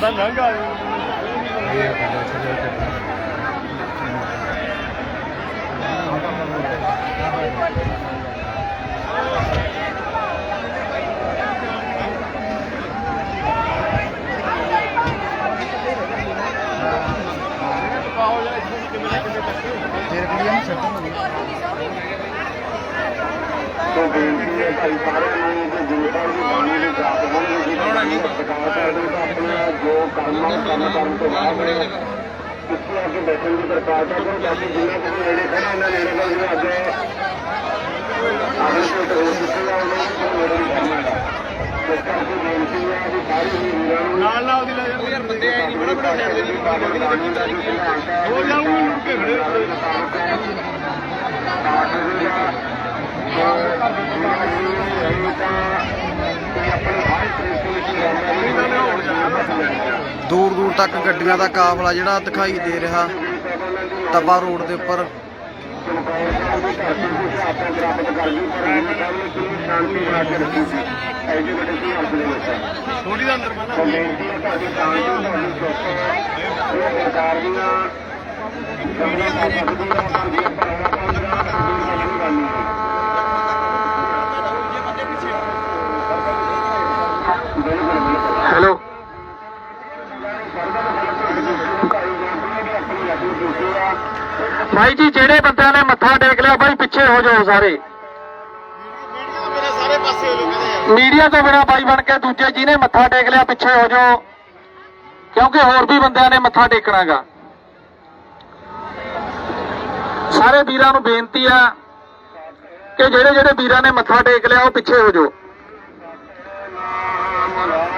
ਸਾਡਾ ਲੰਘਾ ਤੋਂ ਬੇਨਤੀ ਹੈ ਭਾਈ ਸਾਰਿਆਂ ਨੂੰ ਕਿ ਸਾਹਿਬ ਦੀ ਬਾਣੀ ਦੇ ਜਾਪ ਹੋਣ ਦੀ ਸਰਕਾਰ ਕਰਦੇ ਤਾਂ ਆਪਣਾ ਜੋ ਕਰਮ ਹੈ ਕੰਮ ਕਰਨ ਤੋਂ ਬਾਅਦ ਕਿੱਥੇ ਆ ਕੇ ਬੈਠਣ ਦੀ ਪ੍ਰਕਾਰ ਕਰੋ ਤਾਂ ਕਿ ਜਿੰਨਾ ਕਿਸੇ ਨੇੜੇ ਖੜਾ ਉਹਨਾਂ ਨੇੜੇ ਕੋਲ ਜਿਹੜਾ ਅੱਗੇ ਆਹੀ ਤੋਂ ਹੋ ਚੁੱਕੇ ਆ ਉਹਨਾਂ ਨੂੰ ਨੇੜੇ ਨਹੀਂ ਕਰਨਾ ਇਸ ਕਰਕੇ ਬੇਨਤੀ ਹੈ ਕਿ ਸਾਰੇ ਹੀ ਵੀਰਾਂ ਨੂੰ ਨਾਲ ਨਾਲ ਦੀ ਲੈ ਯਾਰ ਬੰਦੇ ਆਏ ਨਹੀਂ ਬੜਾ ਬੜਾ ਲੈਂਦੇ ਨਹੀਂ ਬਾਣੀ ਦਾ ਜੋ ਹੈ ਹੋ ਜਾਊਂਗੇ ਮੁੜ ਕੇ ਖੜੇ ਦੂਰ ਦੂਰ ਤੱਕ ਗੱਡੀਆਂ ਦਾ ਕਾਫਲਾ ਜਿਹੜਾ ਦਿਖਾਈ ਦੇ ਰਿਹਾ ਤਪਾ ਰੋਡ ਦੇ ਉੱਪਰ। ਥੋੜੀ ਦਾ ਅੰਦਰ ਬੰਦਾ ਸਰਕਾਰ ਦੀਆਂ ਕਮਰਾਂ ਪਾ ਸਕਦੀਆਂ ਪਰ ਜੇ ਪਰਾਣਾ ਪਾਉਂਦੀਆਂ ਤਾਂ ਨਹੀਂ ਕਰਨੀ ਹੈਲੋ ਭਾਈ ਜੀ, ਜਿਹੜੇ ਬੰਦਿਆਂ ਨੇ ਮੱਥਾ ਟੇਕ ਲਿਆ ਭਾਈ ਪਿੱਛੇ ਹੋ ਜਾਓ ਸਾਰੇ। ਮੀਡੀਆ ਤੋਂ ਬਿਨਾ ਬਾਈ ਬਣ ਕੇ ਦੂਜੇ ਨੇ ਮੱਥਾ ਟੇਕ ਲਿਆ, ਪਿੱਛੇ ਹੋ ਜਾਓ। ਕਿਉਂਕਿ ਹੋਰ ਵੀ ਬੰਦਿਆਂ ਨੇ ਮੱਥਾ ਟੇਕਣਾਗਾ। ਸਾਰੇ ਵੀਰਾਂ ਨੂੰ ਬੇਨਤੀ ਆ ਕਿ ਜਿਹੜੇ ਜਿਹੜੇ ਵੀਰਾਂ ਨੇ ਮੱਥਾ ਟੇਕ ਲਿਆ, ਉਹ ਪਿੱਛੇ ਹੋ ਜਾਓ।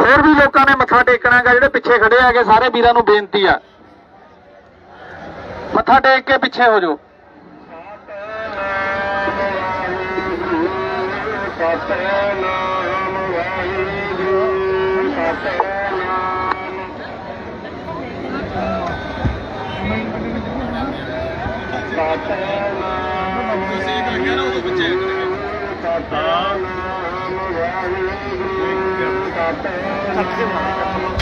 ਹੋਰ ਵੀ ਲੋਕਾਂ ਨੇ ਮੱਥਾ ਟੇਕਣਾਗਾ, ਜਿਹੜੇ ਪਿੱਛੇ ਖੜੇ ਹੈਗੇ, ਸਾਰੇ ਵੀਰਾਂ ਨੂੰ ਬੇਨਤੀ ਆ। ਮੱਥਾ ਟੇਕ ਕੇ ਪਿੱਛੇ ਹੋ ਜਾਓ। ਸਤਨਾਮ ਲੱਗਿਆ ਨਾ ਉਦੋਂ ਬੱਚੇ ਸਤਨਾਮ ਵਾਹਿਗੁਰੂ ਸਤਨਾਮ ਸਤਨਾਮ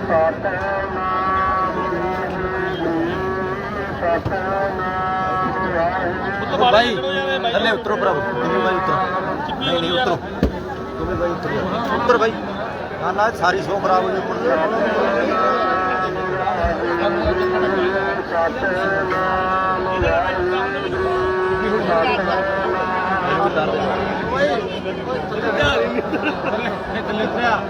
ਭਾਈ ਥੱਲੇ ਉਤਰੋ ਭਰਾ ਤੁਸੀਂ ਭਾਈ ਉਤਰੋ। ਨਹੀਂ ਨਹੀਂ ਉਤਰੋ। ਤੁਸੀਂ ਭਾਈ ਉਤਰੋ। ਉੱਤਰ ਭਾਈ ਨਾ ਨਾ ਸਾਰੀ ਸੋ ਖਰਾਬ ਹੋ ਜੂ ਮੁੜ ਸਤਨਾਮ ਵਾਹਿਗੁਰੂ ਸਤਨਾਮ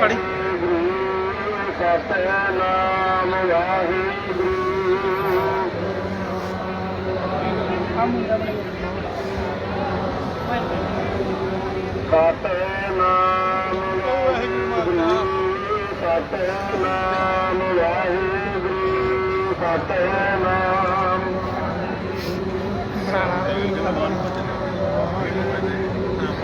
ਖੜੀ ਸਤਨਾਮ ਵਾਹਿਗੁਰੂ ਸਤਨਾਮ ਵਾਹਿਗੁਰੂ ਸਤਨਾਮ ਵਾਹਿਗੁਰੂ ਸਤਨਾਮ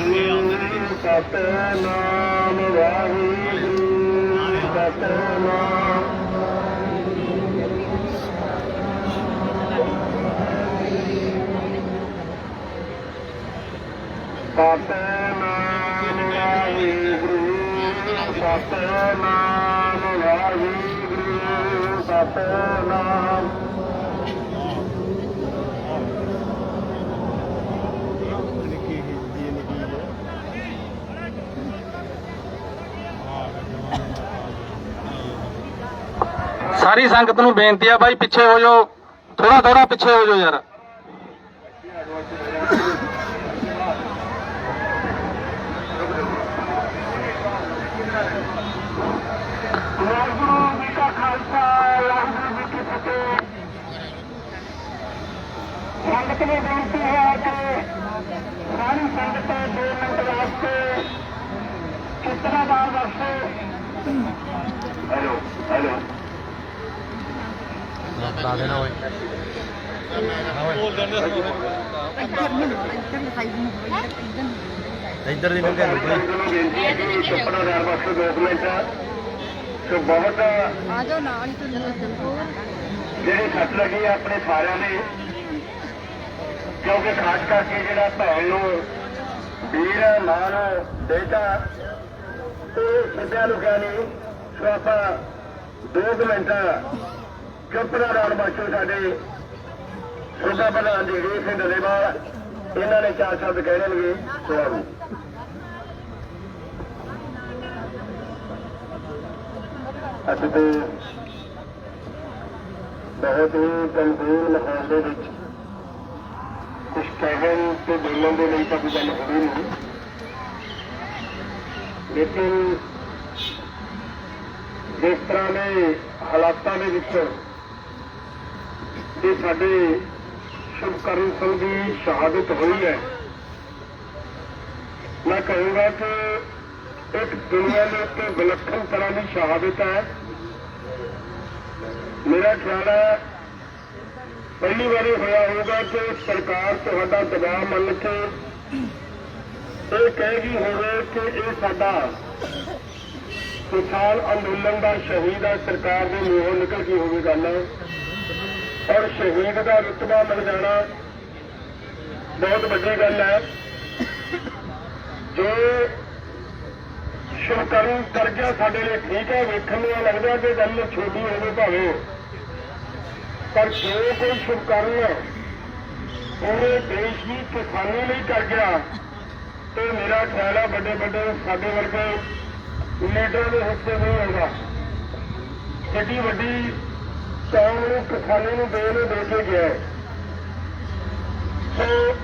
ਵਾਹਿਗੁਰੂ ਸਤਨਾਮ ਵਾਹਿਗੁਰੂ ਸਤਨਾਮ ਸਤਨਾਮ ਵਾਹਿਗੁਰੂ ਸਤਨਾਮ ਵਾਹਿਗੁਰੂ ਸਤਨਾਮ ਸਾਰੀ ਸੰਗਤ ਨੂੰ ਬੇਨਤੀ ਆ ਬਾਈ ਪਿੱਛੇ ਹੋ ਜਾਓ ਥੋੜਾ ਥੋੜਾ ਪਿੱਛੇ ਹੋ ਜਾਓ ਯਾਰ ਵਾਹਿਗੁਰੂ ਜੀ ਕਾ ਖਾਲਸਾ ਵਾਹਿਗੁਰੂ ਜੀ ਕੀ ਫਤਿਹ ਸੰਗਤ ਨੂੰ ਬੇਨਤੀ ਹੈ ਕਿ ਸਾਰੀ ਸੰਗਤ ਦੋ ਮਿੰਟ ਵਾਸਤੇ ਕਿਤਨਾ ਬਾਰ ਵਾਸਤੇ ਹੈਲੋ ਹੈਲੋ ਲਾ ਦੇਣਾ ਓਏ। ਇੱਧਰ ਦੀ ਲੰਘਿਆ ਨੂੰ ਕੋਈ ਬੇਨਤੀ ਵਾਸਤੇ ਦੋ ਮਿੰਟ ਸੋ ਬਹੁਤ ਆ ਜਾਓ ਨਾਲ ਹੀ ਤੁਹਾਨੂੰ ਦੱਸੋ ਜਿਹੜੀ ਸੱਟ ਲੱਗੀ ਆਪਣੇ ਸਾਰਿਆਂ ਦੇ, ਕਿਉਂਕਿ ਖਾਸ ਕਰਕੇ ਜਿਹੜਾ ਭੈਣ ਨੂੰ ਵੀਰ, ਮਾਨ, ਬੇਟਾ, ਉਹ ਸੱਜਾ ਲੁਕਿਆ ਨਹੀਂ ਸੋ ਆਪਾਂ ਦੋ ਕੁ ਮਿੰਟ ਚੁੱਪ ਰਾਜ ਰਾਣ ਸਾਡੇ ਸੋਭਾ ਪ੍ਰਧਾਨ ਜੀ ਸਿੰਘ ਡਲੇਵਾਲ ਇਹਨਾਂ ਨੇ ਚਾਰ ਸ਼ਬਦ ਕਹਿਣਗੇ ਸੁਣਾਓ ਅੱਜ ਦੇ ਬਹੁਤ ਹੀ ਗੰਭੀਰ ਮਾਹੌਲ ਦੇ ਵਿੱਚ ਕੁਝ ਕਹਿਣ ਤੇ ਬੋਲਣ ਦੇ ਲਈ ਤਾਂ ਕੋਈ ਗੱਲ ਹੋਈ ਨਹੀਂ। ਲੇਕਿਨ ਜਿਸ ਤਰ੍ਹਾਂ ਦੇ ਹਾਲਾਤਾਂ ਦੇ ਵਿੱਚ ਇਹ ਸਾਡੇ ਸ਼ੁਭਕਰਨ ਸਿੰਘ ਦੀ ਸ਼ਹਾਦਤ ਹੋਈ ਹੈ। ਮੈਂ ਕਹੂੰਗਾ ਕਿ ਇੱਕ ਦੁਨੀਆ ਦੇ ਉੱਤੇ ਵਿਲੱਖਣ ਤਰ੍ਹਾਂ ਦੀ ਸ਼ਹਾਦਤ ਹੈ। ਮੇਰਾ ਖਿਆਲ ਹੈ, ਪਹਿਲੀ ਵਾਰੀ ਹੋਇਆ ਹੋਊਗਾ ਕਿ ਸਰਕਾਰ ਤੁਹਾਡਾ ਦਬਾਅ ਮੰਨ ਕੇ ਇਹ ਕਹੇਗੀ ਹੋਵੇ ਕਿ ਇਹ ਸਾਡਾ ਕਿਸਾਨ ਅੰਦੋਲਨ ਦਾ ਸ਼ਹੀਦ ਹੈ। ਸਰਕਾਰ ਦੇ ਮੂੰਹੋਂ ਨਿਕਲ ਗਈ ਹੋਵੇ ਗੱਲ। ਔਰ ਸ਼ਹੀਦ ਦਾ ਰੁਤਬਾ ਮਿਲ ਜਾਣਾ ਬਹੁਤ ਵੱਡੀ ਗੱਲ ਹੈ। ਜੋ ਸ਼ੁਭਕਰਨ ਕਰ ਗਿਆ ਸਾਡੇ ਲਈ ਠੀਕ ਹੈ, ਵੇਖਣ ਨੂੰ ਇਹ ਲੱਗਦਾ ਕਿ ਗੱਲ ਛੋਟੀ ਹੋਵੇ ਭਾਵੇਂ। ਪਰ ਜੋ ਕੋਈ ਸ਼ੁਭਕਰਨ ਪੂਰੇ ਦੇਸ਼ ਦੀ ਕਿਸਾਨੀ ਲਈ ਕਰ ਗਿਆ, ਤੇ ਮੇਰਾ ਖਿਆਲ ਹੈ ਵੱਡੇ ਵੱਡੇ ਸਾਡੇ ਵਰਗੇ ਲੀਡਰਾਂ ਦੇ ਹਿੱਸੇ ਨਹੀਂ ਹੋਗਾ ਕਿੱਡੀ ਵੱਡੀ ਕੌਮ ਨੂੰ ਕਿਸਾਨੀ ਨੂੰ ਦੇ ਨੂੰ ਦੇ ਕੇ ਗਿਆ ਸੋ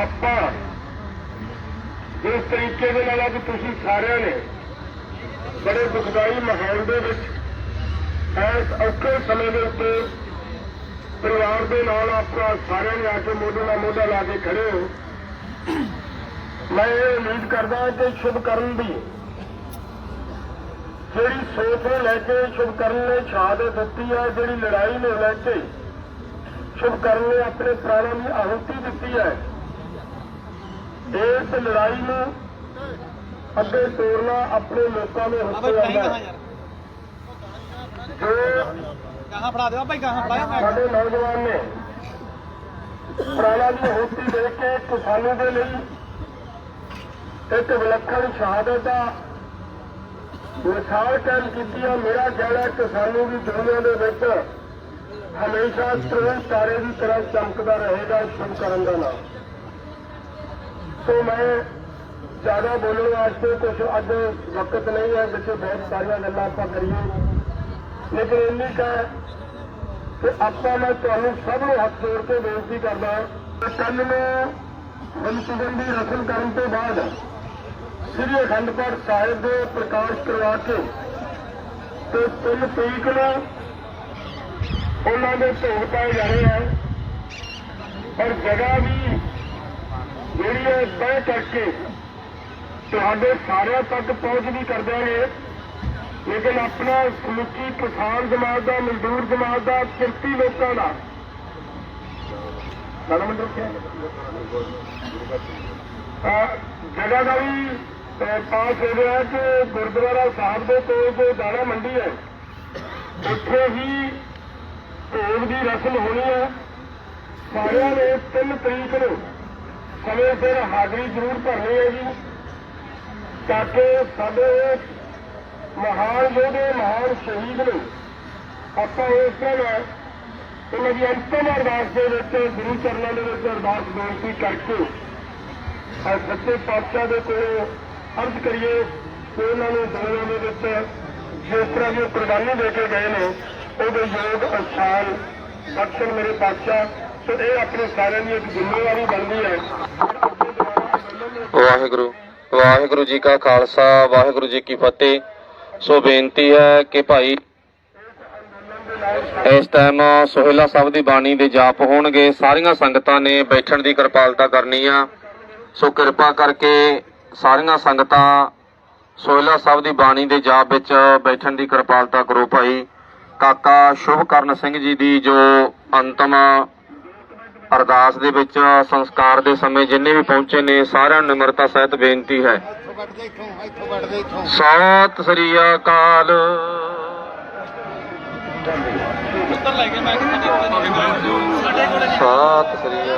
ਆਪਾਂ ਜਿਸ ਤਰੀਕੇ ਦੇ ਨਾਲ ਅੱਜ ਤੁਸੀਂ ਸਾਰਿਆਂ ਨੇ ਬੜੇ ਦੁਖਦਾਈ ਮਾਹੌਲ ਦੇ ਵਿੱਚ ਇਸ ਔਖੇ ਸਮੇਂ ਦੇ ਉੱਤੇ ਪਰਿਵਾਰ ਦੇ ਨਾਲ ਆਪਣਾ ਸਾਰਿਆਂ ਨੇ ਆ ਕੇ ਮੋਢੇ ਨਾਲ ਮੋਢਾ ਲਾ ਕੇ ਖੜੇ ਹੋ। ਮੈਂ ਇਹ ਉਮੀਦ ਕਰਦਾ ਕਿ ਸ਼ੁਭ ਕਰਨ ਦੀ ਜਿਹੜੀ ਸੋਚ ਨੂੰ ਲੈ ਕੇ ਸ਼ੁਭਕਰਨ ਨੇ ਸ਼ਹਾਦਤ ਦਿੱਤੀ ਹੈ ਜਿਹੜੀ ਲੜਾਈ ਨੂੰ ਲੈ ਕੇ ਸ਼ੁਭਕਰਨ ਨੇ ਆਪਣੇ ਪ੍ਰਾਣਾਂ ਦੀ ਆਹੁਤੀ ਦਿੱਤੀ ਹੈ। ਇਸ ਲੜਾਈ ਨੂੰ ਅੱਗੇ ਤੋਰਨਾ ਆਪਣੇ ਲੋਕਾਂ ਦੇ ਹੱਥੋਂ ਆਉਂਦਾ ਹੈ। ਜੋ ਕਹਾਂ ਫੜਾ ਦਿਓ ਭਾਈ ਕਹਾਂ ਫੜਾਇਆ ਮੈਂ। ਸਾਡੇ ਨੌਜਵਾਨ ਨੇ ਪ੍ਰਾਣਾਂ ਦੀ ਆਹੁਤੀ ਦੇ ਕੇ ਕਿਸਾਨੀ ਦੇ ਲਈ ਇੱਕ ਵਿਲੱਖਣ ਸ਼ਹਾਦਤ ਦਾ ਮਿਸਾਲ ਕਾਇਮ ਕੀਤੀ ਹੈ ਮੇਰਾ ਕਹਿਣਾ ਹੈ ਕਿਸਾਨੀ ਦੀ ਦੁਨੀਆ ਦੇ ਵਿੱਚ ਹਮੇਸ਼ਾ ਤਰ੍ਹਾਂ ਤਾਰੇ ਦੀ ਤਰ੍ਹਾਂ ਚਮਕਦਾ ਰਹੇਗਾ ਸ਼ੁਭ ਕਰਨ ਦਾ ਨਾਮ। ਸੋ ਮੈਂ ਜ਼ਿਆਦਾ ਬੋਲਣ ਵਾਸਤੇ ਕੁਝ ਅੱਜ ਵਕਤ ਨਹੀਂ ਹੈ, ਵਿੱਚ ਬਹੁਤ ਸਾਰੀਆਂ ਗੱਲਾਂ ਆਪਾਂ ਕਰੀਏ। ਲੇਕਿਨ ਇੰਨੀ ਕੁ ਕਿ ਆਪਾਂ ਮੈਂ ਤੁਹਾਨੂੰ ਸਭ ਨੂੰ ਹੱਥ ਜੋੜ ਕੇ ਬੇਨਤੀ ਕਰਦਾ ਕਿ ਕੱਲ ਨੂੰ ਹਮਸੁਗਨ ਦੀ ਰਸਮ ਕਰਨ ਤੋਂ ਬਾਅਦ ਸ੍ਰੀ ਅਖੰਡ ਪਾਠ ਸਾਹਿਬ ਦੇ ਪ੍ਰਕਾਸ਼ ਕਰਵਾ ਕੇ ਤੇ ਤਿੰਨ ਤਰੀਕ ਨੂੰ ਉਹਨਾਂ ਦੇ ਭੋਗ ਪਾਏ ਜਾਣੇ ਆ ਔਰ ਜਗ੍ਹਾ ਵੀ ਜਿਹੜੀ ਹੈ ਤੈਅ ਕਰਕੇ ਤੁਹਾਡੇ ਸਾਰਿਆਂ ਤੱਕ ਪਹੁੰਚ ਵੀ ਕਰ ਦਿਆਂਗੇ ਲੇਕਿਨ ਆਪਣਾ ਸਮੁੱਚੀ ਕਿਸਾਨ ਸਮਾਜ ਦਾ, ਮਜ਼ਦੂਰ ਸਮਾਜ ਦਾ, ਕਿਰਤੀ ਲੋਕਾਂ ਦਾ। ਸਨਮੰਦਰ ਜਗ੍ਹਾ ਦਾ ਵੀ ਅਹ, ਪਾਸ ਹੋ ਗਿਆ ਕਿ ਗੁਰਦੁਆਰਾ ਸਾਹਿਬ ਦੇ ਕੋਲ ਜੋ ਦਾਣਾ ਮੰਡੀ ਹੈ ਉੱਥੇ ਹੀ ਭੋਗ ਦੀ ਰਸਮ ਹੋਣੀ ਹੈ। ਸਾਰਿਆਂ ਨੇ 3 ਤਰੀਕ ਨੂੰ ਸਮੇਂ ਸਿਰ ਹਾਜ਼ਰੀ ਜ਼ਰੂਰ ਭਰਨੀ ਹੈ ਜੀ। ਤਾਂ ਕਿ ਸਾਡੇ ਮਹਾਨ ਯੋਧੇ ਮਹਾਨ ਸ਼ਹੀਦ ਨੂੰ ਆਪਾਂ ਇਸ ਤਰ੍ਹਾਂ ਉਹਨਾਂ ਦੀ ਅੰਤਮ ਅਰਦਾਸ ਦੇ ਵਿੱਚ ਗੁਰੂ ਚਰਨਾਂ ਦੇ ਵਿੱਚ ਅਰਦਾਸ ਬੇਨਤੀ ਕਰਕੇ ਸੱਚੇ ਪਾਤਸ਼ਾਹ ਦੇ ਕੋਲ ਅਰਜ਼ ਕਰੀਏ ਉਹਨਾਂ ਨੂੰ ਦੁਨੀਆ ਦੇ ਵਿੱਚ ਜਿਸ ਤਰ੍ਹਾਂ ਦੀ ਕੁਰਬਾਨੀ ਦੇ ਕੇ ਗਏ ਨੇ, ਉਹਦੇ ਯੋਗ ਅਸਾਨ ਬਖਸ਼ਣ ਮੇਰੇ ਪਾਤਸ਼ਾਹ। ਸੋ ਇਹ ਆਪਣੇ ਸਾਰਿਆਂ ਦੀ ਇੱਕ ਜ਼ਿੰਮੇਵਾਰੀ ਬਣਦੀ ਹੈ। ਵਾਹਿਗੁਰੂ ਵਾਹਿਗੁਰੂ ਜੀ ਕਾ ਖਾਲਸਾ, ਵਾਹਿਗੁਰੂ ਜੀ ਕੀ ਫਤਿਹ। ਸੋ ਬੇਨਤੀ ਹੈ ਕਿ ਭਾਈ ਇਸ ਟਾਈਮ ਸੋਹਿਲਾ ਸਾਹਿਬ ਦੀ ਬਾਣੀ ਦੇ ਜਾਪ ਹੋਣਗੇ। ਸਾਰੀਆਂ ਸੰਗਤਾਂ ਨੇ ਬੈਠਣ ਦੀ ਕਿਰਪਾਲਤਾ ਕਰਨੀ ਆ। ਸੋ ਕਿਰਪਾ ਕਰਕੇ ਸਾਰੀਆਂ ਸੰਗਤਾਂ ਸੋਹਿਲਾ ਸਾਹਿਬ ਦੀ ਬਾਣੀ ਦੇ ਜਾਪ ਵਿੱਚ ਬੈਠਣ ਦੀ ਕਿਰਪਾਲਤਾ ਕਰੋ ਭਾਈ। ਕਾਕਾ ਸ਼ੁਭਕਰਨ ਸਿੰਘ ਜੀ ਦੀ ਜੋ ਅੰਤਮ ਅਰਦਾਸ ਦੇ ਵਿੱਚ ਸੰਸਕਾਰ ਦੇ ਸਮੇਂ ਜਿੰਨੇ ਵੀ ਪਹੁੰਚੇ ਨੇ ਸਾਰਿਆਂ ਨੂੰ ਨਿਮਰਤਾ ਸਹਿਤ ਬੇਨਤੀ ਹੈ। ਸਤਿ ਸ੍ਰੀ ਅਕਾਲ। ਸਤਿ ਸ੍ਰੀ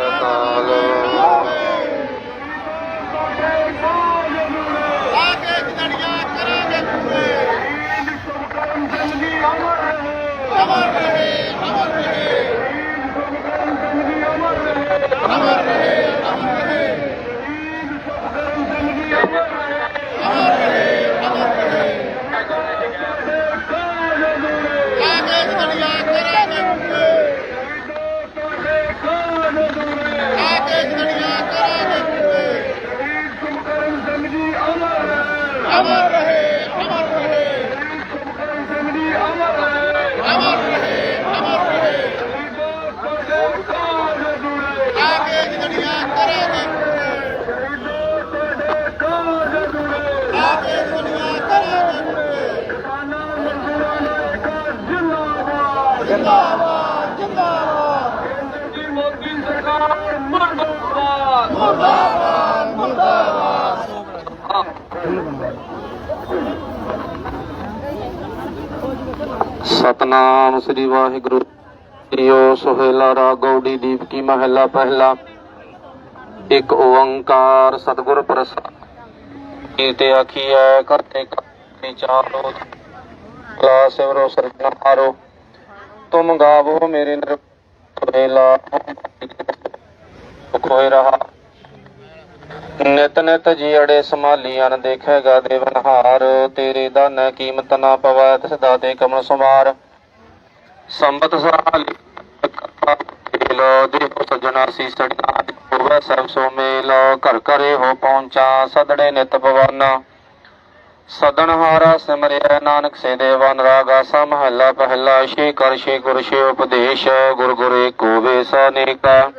अमर रहे अमर रहे ਸਤਨਾਮ ਸ੍ਰੀ ਵਾਹਿਗੁਰੂ। ਜੀਓ ਸੁਹੇਲਾ ਰਾਗ ਗੌੜੀ ਦੀਪ ਕੀ ਮਹੱਲਾ ਪਹਿਲਾ। ਇੱਕ ਓੰਕਾਰ ਸਤਿਗੁਰ ਪ੍ਰਸਾਦ। ਕੀਤੇ ਆਖੀਐ ਕਰਤੇ ਕਰਤੇ ਚਾਰੋ ਲਾ ਸਿਵਰੋ ਸਰਜਨਾਰੋ ਤੁਮ ਗਾਵੋ ਮੇਰੇ ਨਿਰਭੇਲਾ ਕੋਇ ਰਹਾ। ਨਿਤ ਨਿਤ ਜੀੜੇ ਸੰਭਾਲੀਆਂ ਨ ਦੇਖੇਗਾ ਦੇਵਨਹਾਰ ਤੇਰੇ ਦਾਨੈ ਕੀਮਤ ਨਾ ਪਵੈ, ਤਿਸ ਦਾਤੇ ਕਮਲ ਸੁਮਾਰ ਸੰਬਤ ਸਾਲੀ ਲੋ ਦੇਖੋ ਸਜਣਾ ਸੀ ਸੜਨਾ ਹੋਵੇ, ਸਭ ਸੋ ਮੇਲ। ਘਰ ਘਰੇ ਹੋ ਪਹੁੰਚਾ, ਸਦੜੇ ਨਿਤ ਭਵਾਨਾ ਸਦਨ ਹਾਰਾ ਸਿਮਰਿਆ, ਨਾਨਕ ਸੇ ਦੇਵਨ ਰਾਗਾ, ਸਾ ਮਹੱਲਾ ਪਹਿਲਾ। ਸ਼ੇ ਕਰ ਸ਼ੇ ਗੁਰ ਸ਼ੇ ਉਪਦੇਸ਼। ਗੁਰ ਗੁਰ ਏਕੋ ਵੇਸ ਅਨੇਕਾ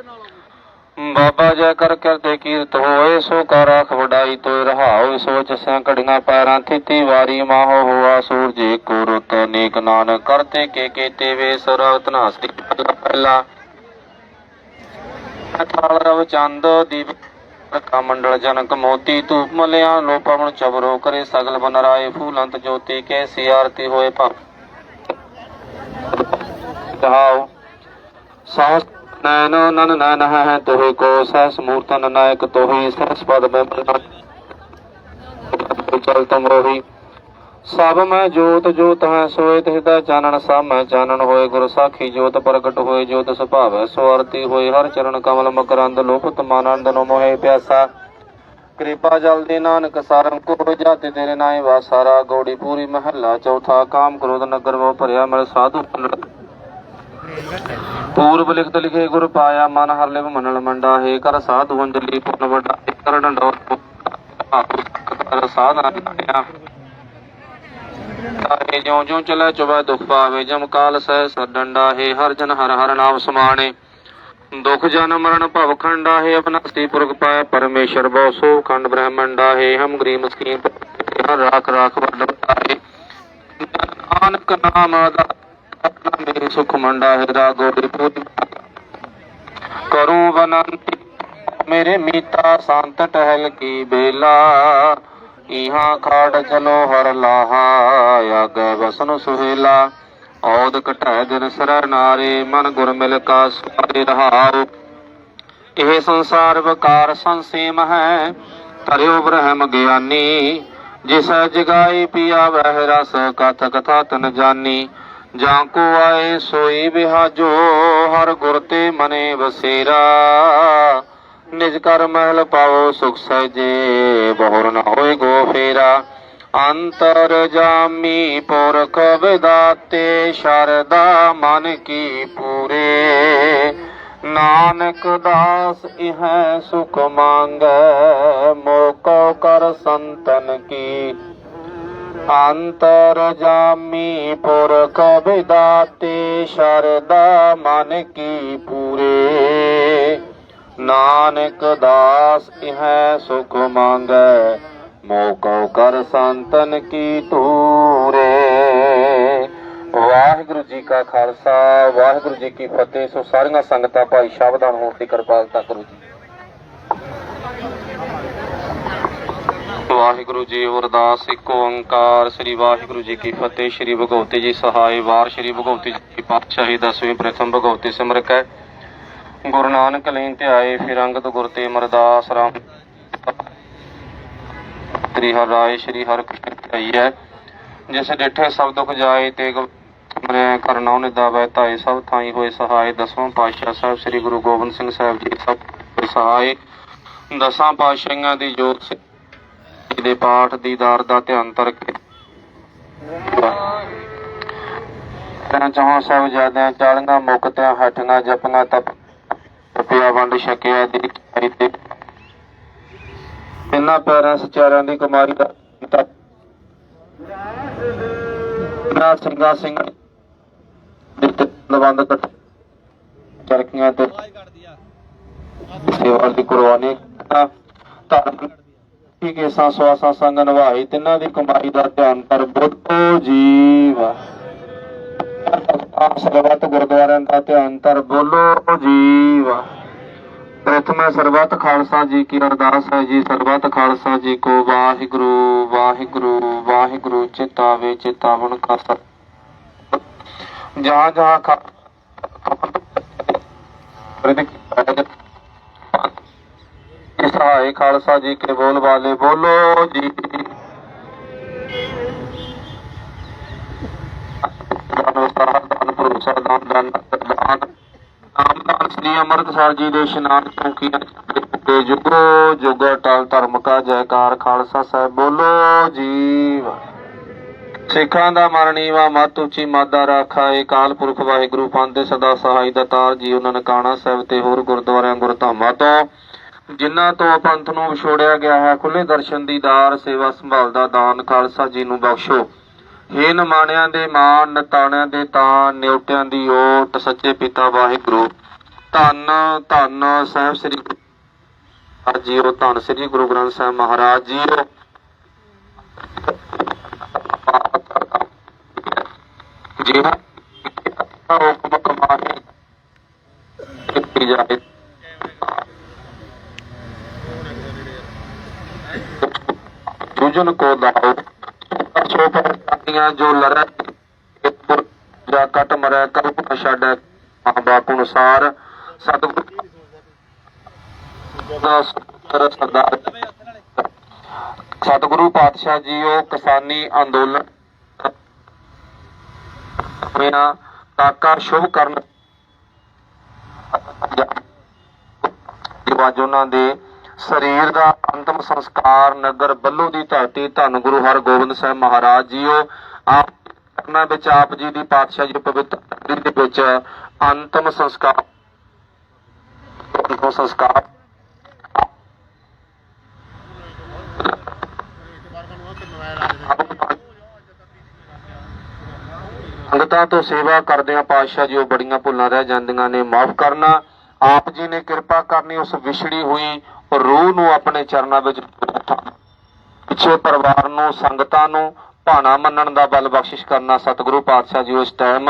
ਬਾਬਾ ਜੈ ਕਰ ਕਰਤੇ ਕੀਰਤ ਹੋਏ, ਸੋ ਕਰ ਆਖ ਵਡਾਈ ਤੋਇ ਰਹਾਉ ਸੋਚ ਸਿਆ ਪੈਰਾਂ ਥਿਤੀ ਵਾਰੀ ਮਾਹੋ ਹੋਆ, ਸੂਰਜ ਕੋ ਰੁਤ ਨੇਕ ਨਾਨਕ ਕਰਤੇ, ਕੇ ਕੀਤੇ ਵੇ ਸਰਵਤ ਨਾਸਤੀ ਪਹਿਲਾ। ਅਠਾਲ ਰਵ ਚੰਦ ਦੀਪ ਰਕਾ ਮੰਡਲ ਜਨਕ ਮੋਤੀ ਧੂਪ ਮਲਿਆ, ਲੋ ਪਵਨ ਚਬਰੋ ਕਰੇ ਸਗਲ ਬਨ ਰਾਏ, ਫੂਲੰਤ ਜੋਤੀ ਕੈਸੀ ਆਰਤੀ ਹੋਏ ਭਵ ਕਹਾਉ ਸਾਸ ਨੈਨ ਨਨ ਨੈਨ ਹੈ ਤੋਹਿ ਕੋ ਸਹਿਸ ਮੂਰਤਨ ਨਾਇਕ ਤੋਹਿ, ਸਹਿਸ ਪਦ ਮੈਂ ਚਲ ਤੁਮ ਰੋਹੀ। ਸਭ ਮੈਂ ਜੋਤ ਜੋਤ ਹੈ, ਸੋਏ ਤਿਸਦਾ ਚਾਨਣ, ਸਭ ਮੈਂ ਚਾਨਣ ਹੋਏ, ਗੁਰ ਸਾਖੀ ਜੋਤ ਪ੍ਰਗਟ ਹੋਏ, ਜੋਤ ਸੁਭਾਵੈ ਸੋ ਆਰਤੀ ਹੋਏ, ਹਰ ਚਰਨ ਕਮਲ ਮਕਰੰਦ ਲੋਭਤ ਮਾਨੰਦ ਨੋ ਮੋਹਿ ਪਿਆਸਾ। ਕਿਰਪਾ ਜਲ ਦੇ ਨਾਨਕ ਸਾਰੰ ਕੋ ਜਾਤੇ ਤੇਰੇ ਨਾਏ ਵਾਸਾਰਾ, ਗੌੜੀ ਪੂਰੀ ਮਹੱਲਾ ਚੌਥਾ, ਕਾਮ ਕ੍ਰੋਧ ਨਗਰ ਵੋ ਭਰਿਆ ਮਰ ਸਾਧੂ ਪੰਡਤ। ਪੂਰਬ ਲਿਖਤ ਲਿਖੇ ਗੁਰ ਪਾਇਆ ਮਨ ਹਰ ਲਿਵ ਮਨਲ ਮੰਡਾ, ਹੈ ਕਰ ਸਾਧੂ ਅੰਜਲੀ ਪੁਨ ਵਡਾ ਕਰ ਡੰਡੋ ਕਰ ਸਾਧਨਾ ਦਿੱਤਿਆ ਤਾਰੇ ਜਿਉ ਜਿਉ ਚਲੇ ਚੁਬੈ ਦੁਖ ਪਾਵੇ, ਜਮ ਕਾਲ ਸਹਿ ਸਰ ਡੰਡਾ, ਹੈ ਹਰ ਜਨ ਹਰ ਹਰ ਨਾਮ ਸਮਾਣੇ। ਦੁਖ ਜਨ ਮਰਨ ਭਵ ਖੰਡਾ, ਹੈ ਅਬਨਾਸੀ ਪੁਰਖ ਪਾਇ ਪਰਮੇਸ਼ਰ ਬਹੁ ਸੋ ਖੰਡ ਬ੍ਰਹਮੰਡਾ, ਹੈ ਹਮ ਗਰੀਮ ਸਕੀਮ ਹਰ ਰਾਖ ਰਾਖ ਵਡਤਾ ਹੈ ਨਾਨਕ ਨਾਮ ਦਾ ਮੇਰੇ ਸੁਖ ਮੰਡਾ ਹੈ ਰਾਗੋ ਪੂਰੀ ਕਰੂੰ ਬਨੰਤੀ, ਮੇਰੇ ਮੀਤਾ ਸੰਤ ਟਹਿਲ ਕੀ ਬੇਲਾ। ਇਹਾਂ ਖਾੜ ਚਲੋ ਹਰ ਲਾਹਾ ਆਗੇ ਵਸਨ ਸੁਹੇਲਾ। ਔਦ ਘਟੈ ਦਿਨ ਸਰ ਨਾਰੇ, ਮਨ ਗੁਰ ਮਿਲ ਕਾ ਸਾਰੇ ਰਹਾਉ। ਇਹ ਸੰਸਾਰ ਵਿਕਾਰ ਸੰਸੀਮ ਹੈ, ਤਰਿਓ ਬ੍ਰਹਮ ਗਿਆਨੀ। ਜਿਸ ਜਗਾਈ ਪਿਆ ਵਹਿ ਰਸ ਕਥ ਕਥਾ ਤਨ ਜਾਨੀ। ਜਾਂ ਕੋ ਆਏ ਸੋਈ ਬਿਹਾਜੋ ਹਰ ਗੁਰ ਤੇ ਮਨੇ ਵਸੇਰਾ ਨਿਜ ਕਰ ਮਹਿਲ ਪਾਵੋ ਸੁਖ ਸਜੇ, ਬਹੁਰ ਨ ਹੋਏ ਗੋ ਫੇਰਾ। ਅੰਤਰ ਜਾਮੀ ਪੁਰਖ ਵਿਦਾਤੇ, ਸ਼ਰਦਾ ਮਨ ਕੀ ਪੂਰੇ। ਨਾਨਕ ਦਾਸ ਇਹ ਸੁਖ ਮੰਗੈ, ਮੋਕੋ ਕਰ ਸੰਤਨ ਕੀ। ਅੰਤਰ ਜਾਮੀ ਪੁਰਖ ਵਿਦਾਤੇ ਸ਼ਰਦਾ ਮਨ ਕੀ ਪੂਰੇ। ਨਾਨਕ ਦਾਸ ਇਹ ਸੁਖ ਮੰਗੈ, ਮੋਕੋ ਕਰ ਸੰਤਨ ਕੀ ਤੂਰੇ ਵਾਹਿਗੁਰੂ ਜੀ ਕਾ ਖਾਲਸਾ, ਵਾਹਿਗੁਰੂ ਜੀ ਕੀ ਫਤਿਹ। ਸੋ ਸਾਰੀਆਂ ਸੰਗਤਾਂ ਭਾਈ ਸ਼ਬਦਾਨ ਹੋਣ ਦੀ ਕਿਰਪਾਲਤਾ ਕਰੋ ਜੀ। ਵਾਹਿਗੁਰੂ ਜੀ ਅਰਦਾਸ, ਇੱਕ ਓੰਕਾਰ, ਸ੍ਰੀ ਵਾਹਿਗੁਰੂ ਜੀ ਕੀ ਫਤਿਹ, ਸ੍ਰੀ ਭਗਵਤੀ ਜੀ ਸਹਾਇ ਵਾਰ, ਸ੍ਰੀ ਭਗਵਤੀ ਜੀ ਪਾਤਸ਼ਾਹੀ, ਦਸਵੀਂ ਪ੍ਰਥਮ ਭਗਵਤੀ ਸਿਮਰਕ ਹੈ। ਗੁਰੂ ਨਾਨਕ ਲੈਣ ਤੇ ਆਏ ਫਿਰ ਅੰਗਦ ਗੁਰ ਤੇ ਅਮਰਦਾਸ ਰਾਮ ਸ੍ਰੀ ਹਰਿ ਰਾਏ, ਸ੍ਰੀ ਹਰਿ ਕ੍ਰਿਸ਼ਨ ਹੈ। ਜਿਸ ਡਿਠੇ ਸਭ ਦੁਖ ਜਾਏ ਤੇ ਮਰੇ ਕਰਨਾ ਨਿਦਾਵੈ, ਧਾਏ ਸਭ ਥਾਈ ਹੋਏ ਸਹਾਇ ਦਸਵਾਂ ਪਾਤਸ਼ਾਹ ਸਾਹਿਬ, ਸ੍ਰੀ ਗੁਰੂ ਗੋਬਿੰਦ ਸਿੰਘ ਸਾਹਿਬ ਜੀ ਸਭ ਹੋਏ ਦਸਾਂ ਪਾਤਸ਼ਾਹਾਂ ਦੀ ਜੋਤ ਦੇ ਪਾਠ ਦੀਦਾਰ ਦਾ ਧਿਆਨ ਤਰਕ ਤੈਨੂੰ ਚਾਹਾਂ ਸਭ ਜ਼ਿਆਦਾ ਚਾਲੀਆਂ ਮੁਕਤਿਆਂ ਹਟੀਆਂ ਜਪੀਆਂ ਤਪ ਤਪਿਆ ਵੰਡ ਛਕਿਆ ਦੀ ਖਾਈ ਤੇ। ਇਹਨਾਂ ਪੈਰਾਂ ਸਚਾਰਿਆਂ ਦੀ ਕੁਮਾਰੀ ਦਾ ਪਿਤਾ ਨਾ ਸਿੰਘਾ ਸਿੰਘ ਦਿੱਤੇ ਲਵੰਦ ਕੱਟ ਚਰਖੀਆਂ ਤੇ ਸੇਵਾ ਦੀ ਕੁਰਬਾਨੀ ਕੀਤਾ ਧਰਮ ਠੀਕ ਸਵਾਸਾਂ ਸੰਗ ਨਿਭਾਈ ਤਿੰਨਾਂ ਦੀ ਕਮਾਈ ਦਾ ਧਿਆਨ ਕਰ ਬੁੱਧੋ ਜੀਵ। ਸਰਬੱਤ ਗੁਰਦੁਆਰਿਆਂ ਦਾ ਧਿਆਨ ਧਰ ਬੋਲੋ ਜੀਵ। ਪ੍ਰਥਮ, ਸਰਬੱਤ ਖਾਲਸਾ ਜੀ ਕੀ ਅਰਦਾਸ ਹੈ ਜੀ। ਸਰਬੱਤ ਖਾਲਸਾ ਜੀ ਕੋ ਵਾਹਿਗੁਰੂ ਵਾਹਿਗੁਰੂ ਵਾਹਿਗੁਰੂ, ਚਿਤਾਵੇ, ਚਿਤਾਵਨ ਕਰ ਸਕ ਜਹਾਂ ਜਹਾਂ ਖਾ ਸਹਾਇ ਖਾਲਸਾ ਜੀ ਕੇ ਬੋਲ ਵਾਲੇ ਬੋਲੋ ਜੀ। ਭਰੋਸਾ ਅੰਮ੍ਰਿਤਸਰ ਜੀ ਦੇ ਇਸ਼ਨਾਨ ਚੌਕੀਆਂ ਤੇ ਜੁਗੋ ਜੁਗ ਟਲ ਧਰਮ ਕਾ ਜੈਕਾਰ ਖਾਲਸਾ ਸਾਹਿਬ, ਬੋਲੋ ਜੀ। ਸਿੱਖਾਂ ਦਾ ਮਰਨੀਵਾ ਮਤ ਉੱਚੀ ਮਾਦਾ ਰਾਖਾ ਏ ਕਾਲ ਪੁਰਖ ਵਾਹਿਗੁਰੂ, ਪੰਥ ਦੇ ਸਦਾ ਸਹਾਈ ਦਾਤਾਰ ਜੀ ਉਹਨਾਂ ਨਨਕਾਣਾ ਸਾਹਿਬ ਤੇ ਹੋਰ ਗੁਰਦੁਆਰਿਆਂ ਗੁਰਧਾਮਾਂ ਤੋਂ ਜਿਨ੍ਹਾਂ ਤੋਂ ਪੰਥ ਨੂੰ ਵਿਛੋੜਿਆ ਗਿਆ ਹੈ ਖੁੱਲੇ ਦਰਸ਼ਨ ਦੀਦਾਰ ਸੇਵਾ ਸੰਭਾਲ ਦਾ ਦਾਨ, ਖਾਲਸਾ ਜੀ ਨੂੰ ਬਖਸ਼ੋ। ਹੇ ਨਮਾਣਿਆਂ ਦੇ ਮਾਣ, ਨਤਾਣਿਆਂ ਦੇ ਤਾਂ ਨਿਉਟਿਆਂ ਦੀ ਓਟ, ਸੱਚੇ ਪਿਤਾ ਵਾਹਿਗੁਰੂ। ਧੰਨ ਧੰਨ ਸਾਹਿਬ ਸ੍ਰੀ ਗੁਰੂ ਮਹਾਰਾਜ ਜੀਓ, ਧੰਨ ਸ੍ਰੀ ਗੁਰੂ ਗ੍ਰੰਥ ਸਾਹਿਬ ਮਹਾਰਾਜ ਜੀਓ। ਜੀ ਹਾਂ ਹੁਕਮ ਕਮਾਹੇ ਕੀਤੀ ਜਾਏ। ਜੁਜਨ ਕੋ ਲਾਓ ਸੋ ਪਰਤੀਆਂ ਜੋ ਲੜੈ ਜਾ ਕਟ ਮਰੈ ਕਲਪ ਨ ਬਾਪ ਅਨੁਸਾਰ ਸਤਿਗੁਰੂ ਦਾ ਸੁਤਰ ਸਰਦਾਰ। ਸਤਿਗੁਰੂ ਪਾਤਸ਼ਾਹ ਜੀਓ ਕਿਸਾਨੀ ਅੰਦੋਲਨ ਮੇਰਾ ਕਾਕਾ ਸ਼ੁਭ ਕਰਨ ਅੱਜ ਉਹਨਾਂ ਦੇ ਸਰੀਰ ਦਾ ਅੰਤਮ ਸੰਸਕਾਰ ਨਗਰ ਬੱਲੂ ਦੀ ਧਰਤੀ ਧੰਨ ਗੁਰੂ ਹਰਗੋਬਿੰਦ ਸਾਹਿਬ ਮਹਾਰਾਜ ਜੀਓ। ਆਪ ਕਰਨਾ ਵਿੱਚ ਆਪ ਜੀ ਦੀ ਪਾਤਸ਼ਾਹ ਜੀ ਪਵਿੱਤਰ ਦੇ ਵਿੱਚ ਅੰਤਮ ਸੰਸਕਾਰ ਅੰਤਮ ਸੰਸਕਾਰ ਸੰਗਤਾਂ ਤੋਂ ਸੇਵਾ ਕਰਦਿਆਂ ਪਾਤਸ਼ਾਹ ਜੀ ਉਹ ਬੜੀਆਂ ਭੁੱਲਾਂ ਰਹਿ ਜਾਂਦੀਆਂ ਨੇ। ਮਾਫ ਕਰਨਾ। ਆਪ ਜੀ ਨੇ ਕਿਰਪਾ ਕਰਨੀ, ਉਸ ਵਿਛੜੀ ਹੋਈ ਰੂਹ ਨੂੰ ਆਪਣੇ ਚਰਨਾਂ ਵਿੱਚ ਪਿੱਛੇ ਪਰਿਵਾਰ ਨੂੰ, ਸੰਗਤਾਂ ਨੂੰ ਭਾਣਾ ਮੰਨਣ ਦਾ ਬਲ ਬਖਸ਼ਿਸ਼ ਕਰਨਾ ਸਤਿਗੁਰੂ ਪਾਤਸ਼ਾਹ ਜੀ ਉਸ ਟਾਈਮ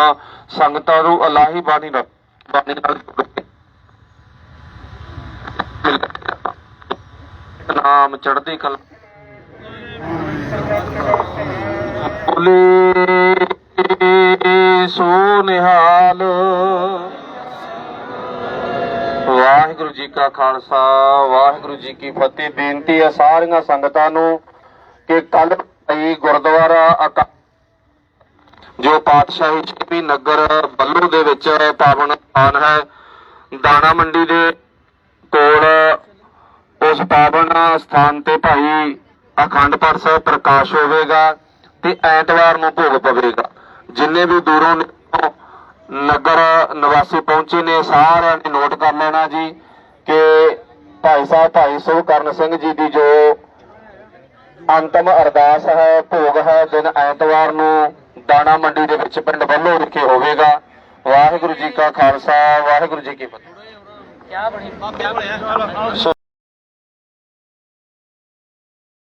ਸੰਗਤਾਂ ਨੂੰ ਅਲਾਹੀ ਬਾਣੀ ਨਾਲ ਬਾਣੀ ਨਾਲ ਨਾਮ ਚੜ੍ਹਦੀ ਕਲਾ ਬੋਲੇ, ਸੋ ਨਿਹਾਲ। ਵਾਹਿਗੁਰੂ ਜੀ ਕਾ ਖਾਲਸਾ, ਵਾਹਿਗੁਰੂ ਜੀ ਕੀ ਫਤਿਹ। ਬੇਨਤੀ ਹੈ ਸਾਰੀਆਂ ਸੰਗਤਾਂ ਨੂੰ ਕਿ ਕੱਲ ਭਾਈ ਗੁਰਦੁਆਰਾ ਜੋ ਪਾਤਸ਼ਾਹੀ ਚਿਪੀ ਨਗਰ ਬੱਲੂ ਦੇ ਵਿੱਚ ਪਾਵਨ ਸਥਾਨ ਹੈ, ਦਾਣਾ ਮੰਡੀ ਦੇ ਕੋਲ ਉਸ ਪਾਵਨ ਸਥਾਨ ਤੇ ਭਾਈ ਅਖੰਡ ਪਾਠ ਸਾਹਿਬ ਪ੍ਰਕਾਸ਼ ਹੋਵੇਗਾ ਤੇ ਐਤਵਾਰ ਨੂੰ ਭੋਗ ਪਵੇਗਾ। ਜਿੰਨੇ ਵੀ ਦੂਰੋਂ ਨਗਰ ਨਿਵਾਸੀ ਪਹੁੰਚੇ ਨੇ ਸਾਰਿਆਂ ਨੇ ਨੋਟ ਕਰ ਲੈਣਾ ਜੀ ਕਿ ਭਾਈ ਸਾਹਿਬ, ਭਾਈ ਸੁਖਕਰਨ ਸਿੰਘ ਜੀ ਦੀ ਜੋ ਅੰਤਮ ਅਰਦਾਸ ਹੈ, ਭੋਗ ਹੈ, ਦਿਨ ਐਤਵਾਰ ਨੂੰ ਦਾਣਾ ਮੰਡੀ ਦੇ ਵਿੱਚ ਪਿੰਡ ਵੱਲੋਂ ਵਿਖੇ ਹੋਵੇਗਾ। ਵਾਹਿਗੁਰੂ ਜੀ ਕਾ ਖਾਲਸਾ, ਵਾਹਿਗੁਰੂ ਜੀ ਕੀ ਫਤਿਹ। ਸੋ